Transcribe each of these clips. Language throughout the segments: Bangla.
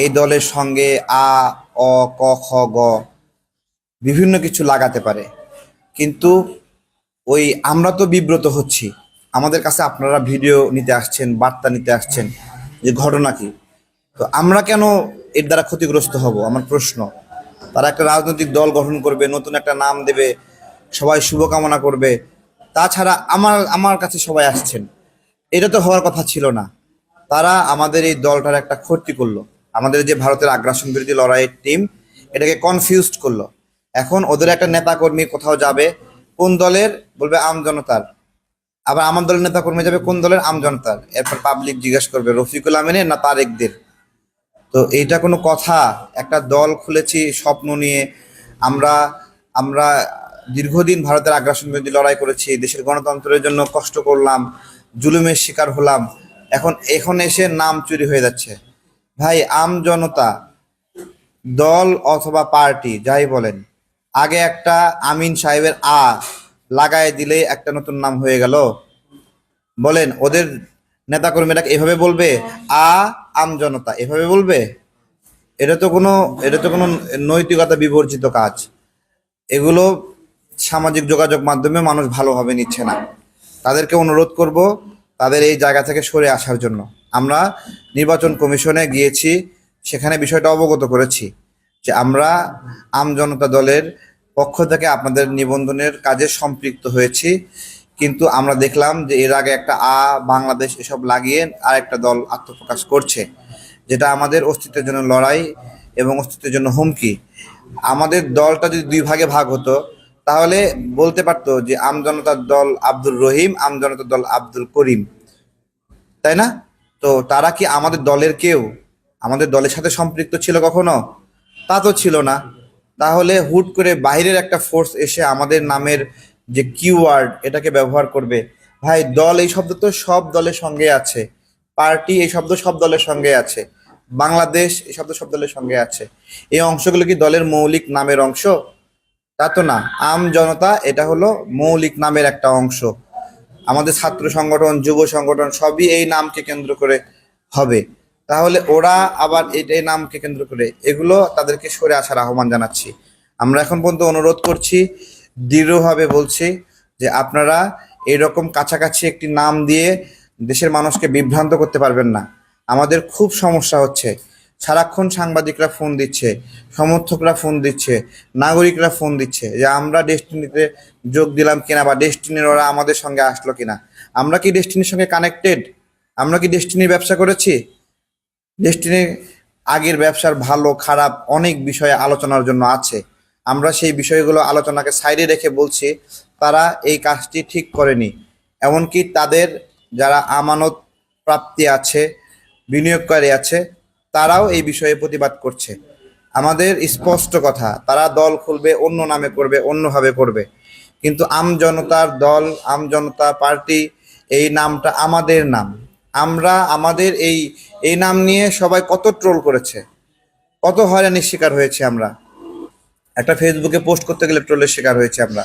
এই দলের সঙ্গে আ, অ, ক, খ, গ বিভিন্ন কিছু লাগাতে পারে। কিন্তু ওই আমরা তো বিব্রত হচ্ছি। আমাদের কাছে আপনারা ভিডিও নিতে আসছেন, বার্তা নিতে আসছেন যে ঘটনা কি। তো আমরা কেন এর দ্বারা ক্ষতিগ্রস্ত হব? আমার প্রশ্ন। তারা একটা রাজনৈতিক দল গঠন করবে, নতুন একটা নাম দেবে, সবাই শুভকামনা করবে। তাছাড়া আমার আমার কাছে সবাই আসছেন। এটা তো হওয়ার কথা ছিল না। তারা আমাদের এই দলটার একটা ক্ষতি করল। আমাদের যে ভারতের আগ্রাসন বিরোধী লড়াইয়ের টিম এটাকে কনফিউজড করল। এখন ওদের একটা নেতাকর্মী কোথাও যাবে, কোন দলের? বলবে আম জনতার। আবার আমার দলের নেতাকর্মী যাবে, কোন দলের? আম জনতার। এরপর পাবলিক জিজ্ঞেস করবে, রফিকুল আমিনের না তারেকদের? তো এইটা কোনো কথা। একটা দল খুলেছি স্বপ্ন নিয়ে। আমরা আমরা দীর্ঘদিন ভারতের আগ্রাসন বিরোধী লড়াই করেছি, দেশের গণতন্ত্রের জন্য কষ্ট করলাম, জুলুমের শিকার হলাম। এখন এখন এসে নাম চুরি হয়ে যাচ্ছে। ভাই, আম জনতা, দল অথবা পার্টি, যাই বলেন। আগে একটা আমিন সাহেবের আ লাগায় দিলে একটা নতুন নাম হয়ে গেল। বলেন, ওদের নেতাকর্মীরা এভাবে বলবে? আ, আম জনতা, এভাবে বলবে? এটা তো কোনো, এটা তো কোনো নৈতিকতা বিবর্জিত কাজ। এগুলো সামাজিক যোগাযোগ মাধ্যমে মানুষ ভালোভাবে নিচ্ছে না। তাদেরকে অনুরোধ করব তাদের এই জায়গা থেকে সরে আসার জন্য। আমরা নির্বাচন কমিশনে গিয়েছি, সেখানে বিষয়টা অবগত করেছি যে আমরা আম জনতা দলের পক্ষ থেকে আপনাদের নিবন্ধনের কাজে সম্পৃক্ত হয়েছি। কিন্তু আমরা দেখলাম যে এর আগে একটা আ, বাংলাদেশ এসব লাগিয়ে আর একটা দল আত্মপ্রকাশ করছে, যেটা আমাদের অস্তিত্বের জন্য লড়াই এবং অস্তিত্বের জন্য হুমকি। আমাদের দলটা যদি দুই ভাগে ভাগ হতো তাহলে বলতে পারতো যে, আম জনতার দল আব্দুর রহিম, আম জনতার দল আব্দুল করিম। তাই না? তো তারা কি আমাদের দলের কেউ? আমাদের দলের সাথে সম্পৃক্ত ছিল কখনো? তা তো ছিল না। তাহলে হুট করে বাইরের একটা ফোর্স এসে আমাদের নামের যে কিওয়ার্ড, এটাকে ব্যবহার করবে। ভাই, দল এই শব্দ তো সব দলের সঙ্গে আছে। পার্টি এই শব্দ সব দলের সঙ্গে আছে। বাংলাদেশ এই শব্দ সব দলের সঙ্গে আছে। এই অংশগুলো কি দলের মৌলিক নামের অংশ? তা তো না। আম জনতা, এটা হলো মৌলিক নামের একটা অংশ। আমাদের ছাত্র সংগঠন, যুব সংগঠন, সবই এই নামকে কেন্দ্র করে হবে। তাহলে ওরা আবার এই নামকে কেন্দ্র করে। এগুলো তাদেরকে সরে আসার আহ্বান জানাচ্ছি। আমরা এখন পর্যন্ত অনুরোধ করছি, দৃঢ়ভাবে বলছি যে আপনারা এরকম কাছাকাছি একটি নাম দিয়ে দেশের মানুষকে বিভ্রান্ত করতে পারবেন না। আমাদের খুব সমস্যা হচ্ছে। সারাক্ষণ সাংবাদিকরা ফোন দিচ্ছে, সমর্থকরা ফোন দিচ্ছে, নাগরিকরা ফোন দিচ্ছে যে আমরা ডেস্টিনিতে যোগ দিলাম কিনা বা ডেস্টিনির ওরা আমাদের সঙ্গে আসলো কিনা। আমরা কি ডেস্টিনির সঙ্গে কানেক্টেড আমরা কি ডেস্টিনির ব্যবসা করেছি? ডেস্টিনি আগের ব্যবসার ভালো, খারাপ অনেক বিষয়ে আলোচনার জন্য আছে। আমরা সেই বিষয়গুলো আলোচনাকে সাইডে রেখে বলছি, তারা এই কাজটি ঠিক করেনি। এমনকি তাদের যারা আমানত প্রাপ্তি আছে, বিনিয়োগকারী আছে তারাও এই বিষয়ে প্রতিবাদ করছে। আমাদের স্পষ্ট কথা, তারা দল খুলবে, অন্য নামে করবে, অন্যভাবে করবে। কিন্তু আম জনতার দল, আম জনতা পার্টি, এই নামটা আমাদের নাম। আমরা আমাদের এই এই নাম নিয়ে সবাই কত ট্রোল করেছে, কত হয়রানির শিকার হয়েছে আমরা। একটা ফেসবুকে পোস্ট করতে গেলে ট্রোলের শিকার হয়েছে আমরা।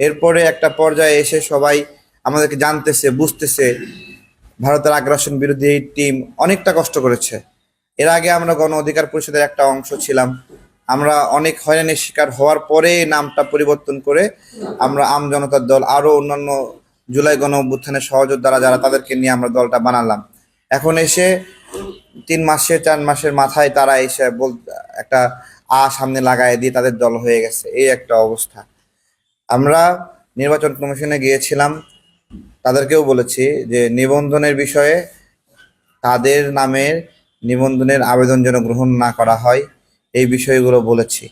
এরপরে একটা পর্যায়ে এসে সবাই আমাদেরকে জানতেছে, বুঝতেছে, ভারতের আগ্রাসন বিরোধী এই টিম অনেকটা কষ্ট করেছে। এর আগে আমরা গণ অধিকার পরিষদের একটা অংশ ছিলাম। আমরা অনেক হয়রানির শিকার হওয়ার পরে নামটা পরিবর্তন করে আমরা আম জনতার দল আরও অন্যান্য জুলাই গণ অভ্যুত্থানের সহযোদ্ধারা যারা, তাদেরকে নিয়ে আমরা দলটা বানালাম। এখন এসে তিন মাসে, চার মাসের মাথায় তারা এসে বল, একটা আ সামনে লাগায় দিয়ে তাদের দল হয়ে গেছে। এই একটা অবস্থা। আমরা নির্বাচন কমিশনে গিয়েছিলাম। তাদেরকেও বলেছি যে নিবন্ধনের বিষয়ে তাদের নামের নিবন্ধনের আবেদন যেন গ্রহণ না করা হয় এই বিষয়গুলো বলেছি।